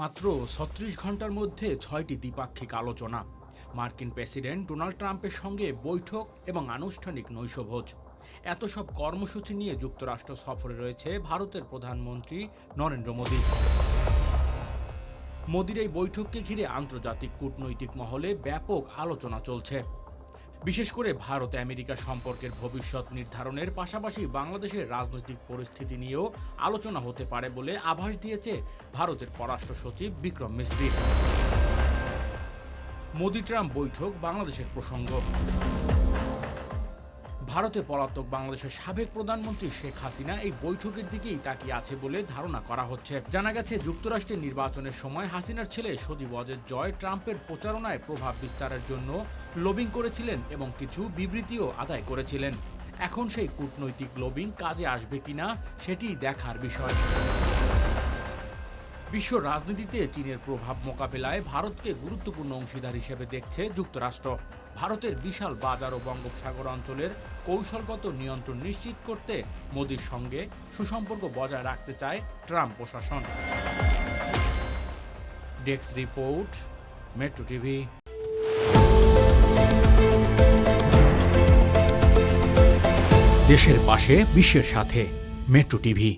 মাত্র ছত্রিশ ঘণ্টার মধ্যে ছয়টি দ্বিপাক্ষিক আলোচনা। মার্কিন প্রেসিডেন্ট ডোনাল্ড ট্রাম্পের সঙ্গে বৈঠক এবং আনুষ্ঠানিক নৈশভোজ। এত সব কর্মসূচি নিয়ে যুক্তরাষ্ট্র সফরে রয়েছে ভারতের প্রধানমন্ত্রী নরেন্দ্র মোদী। মোদির এই বৈঠককে ঘিরে আন্তর্জাতিক কূটনৈতিক মহলে ব্যাপক আলোচনা চলছে। বিশেষ করে ভারত আমেরিকা সম্পর্কের ভবিষ্যৎ নির্ধারণের পাশাপাশি বাংলাদেশের রাজনৈতিক পরিস্থিতি নিয়েও আলোচনা হতে পারে বলে আভাস দিয়েছে ভারতের পররাষ্ট্র সচিব বিক্রম মিস্ত্রি। মোদি ট্রাম্প বৈঠক বাংলাদেশের প্রসঙ্গ। ভারতে পলাতক বাংলাদেশের সাবেক প্রধানমন্ত্রী শেখ হাসিনা এই বৈঠকের দিকেই তাকিয়ে আছে বলে ধারণা করা হচ্ছে। জানা গেছে, যুক্তরাষ্ট্রের নির্বাচনের সময় হাসিনার ছেলে সজীব অজের জয় ট্রাম্পের প্রচারণায় প্রভাব বিস্তারের জন্য লবিং করেছিলেন এবং কিছু বিবৃতিও আদায় করেছিলেন। এখন সেই কূটনৈতিক লবিং কাজে আসবে কিনা সেটি দেখার বিষয়। বিশ্ব রাজনীতিতে চীনের প্রভাব মোকাবেলায় ভারতকে গুরুত্বপূর্ণ অংশীদার হিসেবে দেখছে যুক্তরাষ্ট্র। ভারতের বিশাল বাজার ও বঙ্গোপসাগর অঞ্চলের কৌশলগত নিয়ন্ত্রণ নিশ্চিত করতে মোদির সঙ্গে সুসম্পর্ক বজায় রাখতে চায় ট্রাম্প প্রশাসন। Desk report, metro TV. দেশের পাশে, বিশ্বের সাথে, মেট্রো টিভি।